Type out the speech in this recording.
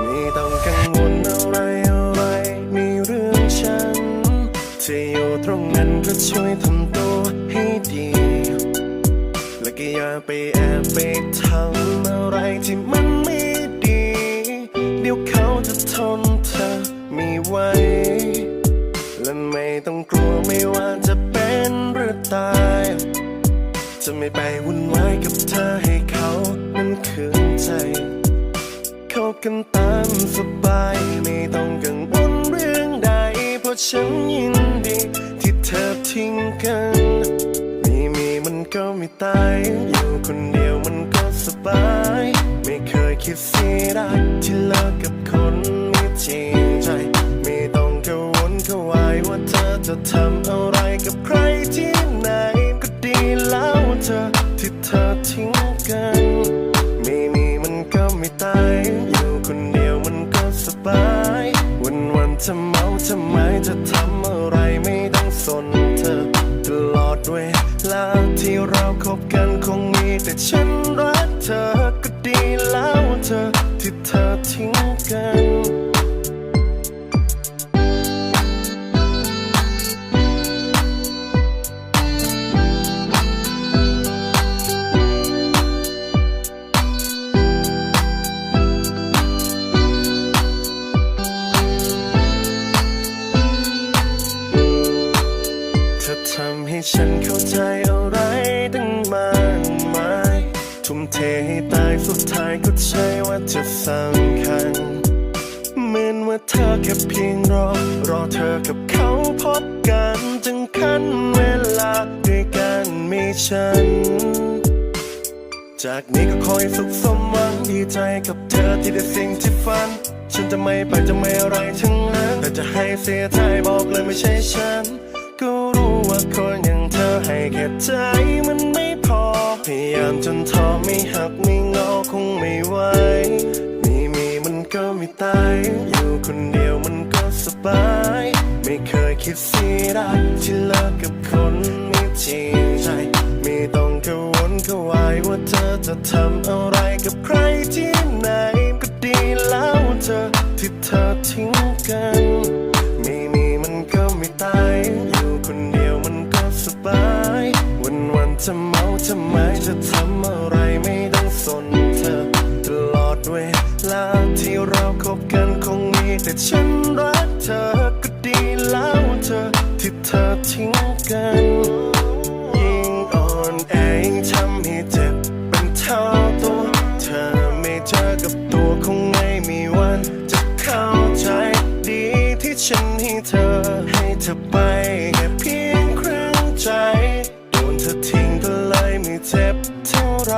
ไม่ต้องกังวลอะไรอะไร มีเรื่องฉัน ที่อยู่ตรงนั้นก็ช่วยทำตัวให้ดี และก็อย่าไปแอบไปทำอะไรที่มันไม่ดี เดี๋ยวเขาจะทนเธอไม่ไหวและไม่ต้องกลัวไม่ว่าจะเป็นหรือตาย จะไม่ไปวุ่นวายกับเธอให้เขานั้นคืนใจเข้ากันตามสบายไม่ต้องกังวลเรื่องใด เพราะฉันยินดี ที่เธอทิ้งกันมีมีมันก็ไม่ตาย อยู่คนเดียวมันก็สบาย ไม่เคยคิดเสียดายที่เลิกกับคนไม่จริงใจไม่ต้องกังวลกังวายว่าเธอจะทำอะไรกับใครที่ จะเมาจะไม้จะทำอะไรไม่ต้องสนเธอ ตลอดเวลาที่เราคบกันคงมีแต่ฉันรักเธอก็ดีแล้วเธอที่เธอทิ้งกันำให้ฉันเข้าใจอะไรตั้งมากมายทุ่มเทให้ตายสุดท้ายก็ใช่ว่าจะสำคัญเหมือนว่าเธอแค่เพียงรอ รอเธอกับเขาพบกันจึงคันเวลาด้วยกันมีฉัน จากนี้ก็คอยสุขสมหวังดีใจกับเธอที่ได้สิ่งที่ฝัน ฉันจะไม่ไปจะไม่อะไรทั้งนั้นแต่จะให้เสียใจบอกเลยไม่ใช่ฉัน ก็รู้ว่าคนอย่างเธอให้แค่ใจมันไม่พอ พยายามจนท้อไม่หักไม่งอคงไม่ไหวมีมีมันก็ไม่ตาย อยู่คนเดียวมันก็สบาย ไม่เคยคิดเสียดายที่เลิกกับคนไม่จริงใจ ไม่ต้องกังวลกังวายว่าเธอจะทำอะไรกับใครที่ไหนก็ดีแล้วเธอที่เธอทิ้งกัน จะเมาจะไมจะทำอะไรไม่ต้องสนเธอ ตลอดเวลาที่เราคบกันคงมีแต่ฉันรักเธอก็ดีแล้วเธอที่เธอทิ้งกันยิ่งอ่อนแอยิ่งทำให้เจ็บเป็นเท่าตัวเธอไม่เจอกับตัวคงไม่มีวันจะเข้าใจดีที่ฉันให้เธอให้เธอไป เจ็บเท่าไร